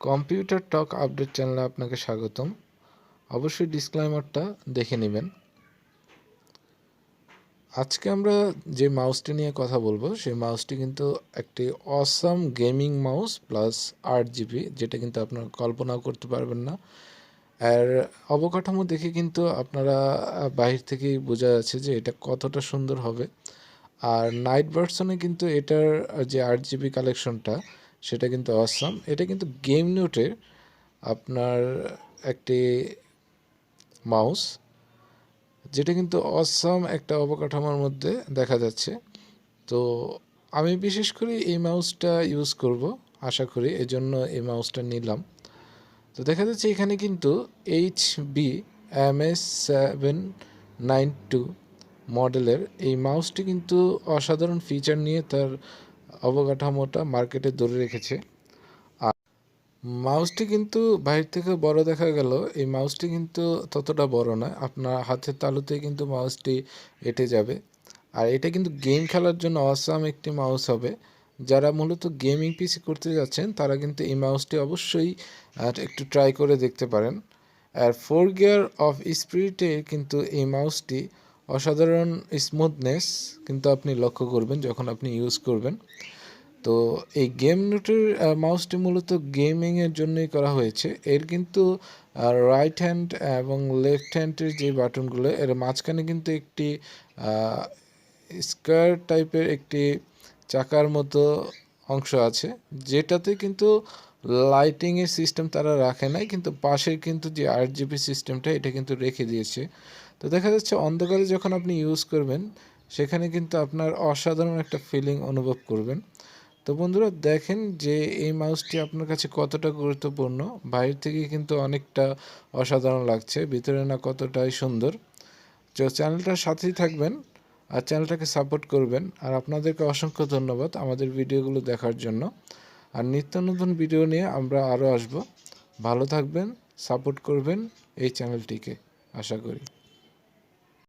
Computer টক update চ্যানেলে আপনাকে স্বাগতম। অবশ্যই ডিসক্লাইমারটা দেখে নেবেন। আজকে আমরা যে মাউসটি নিয়ে কথা বলব, সেই মাউসটি কিন্তু একটি অসাম গেমিং মাউস প্লাস আট জিবি যেটা কিন্তু আপনারা কল্পনাও করতে পারবেন না। আর অবকাঠামো দেখে কিন্তু আপনারা বাহির থেকেই বোঝা যাচ্ছে যে এটা কতটা সুন্দর হবে। আর নাইট ভার্সনে কিন্তু এটার যে আট জিবি কালেকশনটা সেটা কিন্তু অসাম এটা কিন্তু গেম নোটের আপনার একটি মাউস যেটা কিন্তু অসাম একটা অবকাঠামোর মধ্যে দেখা যাচ্ছে। তো আমি বিশেষ করে এই মাউসটা ইউজ করব, আশা করি এজন্য এই মাউসটা নিলাম। তো দেখা যাচ্ছে এখানে কিন্তু H B M S seven nine two মডেলের এই মাউসটি কিন্তু অসাধারণ ফিচার নিয়ে তার অবকাঠামোটা মার্কেটে ধরে রেখেছে। আর মাউসটি কিন্তু বাইরে থেকে বড় দেখা গেল। এই মাউসটি কিন্তু ততটা বড় নয়। আপনার হাতের তালুতে কিন্তু মাউসটি এঁটে যাবে। আর এটা কিন্তু গেম খেলার জন্য অসাম একটি মাউস হবে। যারা মূলত গেমিং পিসি করতে যাচ্ছেন, তারা কিন্তু এই মাউসটি অবশ্যই একটু ট্রাই করে দেখতে পারেন। আর ফোর গিয়ার অফ স্পিরিটে কিন্তু এই মাউসটি অসাধারণ স্মুথনেস কিন্তু আপনি লক্ষ্য করবেন যখন আপনি ইউজ করবেন। তো এই গেম নোটের মাউসটি মূলত গেমিংয়ের জন্যই করা হয়েছে। এর কিন্তু রাইট হ্যান্ড এবং লেফট হ্যান্ডের যে বাটনগুলো এর মাঝখানে কিন্তু একটি স্কোয়ার টাইপের একটি চাকার মতো অংশ আছে, যেটাতে কিন্তু লাইটিংয়ের সিস্টেম তারা রাখে নাই, কিন্তু পাশের কিন্তু যে আট জিবি সিস্টেমটা এটা কিন্তু রেখে দিয়েছে। তো দেখা যাচ্ছে অন্ধকারে যখন আপনি ইউজ করবেন, সেখানে কিন্তু আপনার অসাধারণ একটা ফিলিং অনুভব করবেন। তো বন্ধুরা, দেখেন যে এই মাউসটি আপনার কাছে কতটা গুরুত্বপূর্ণ। বাইরে থেকে কিন্তু অনেকটা অসাধারণ লাগছে, ভিতরে না কতটাই সুন্দর। তো চ্যানেলটার সাথেই থাকবেন আর চ্যানেলটাকে সাপোর্ট করবেন। আর আপনাদেরকে অসংখ্য ধন্যবাদ আমাদের ভিডিওগুলো দেখার জন্য। আর নিত্য নতুন ভিডিও নিয়ে আমরা আরও আসব। ভালো থাকবেন সাপোর্ট করবেন এই চ্যানেলটিকে আশা করি।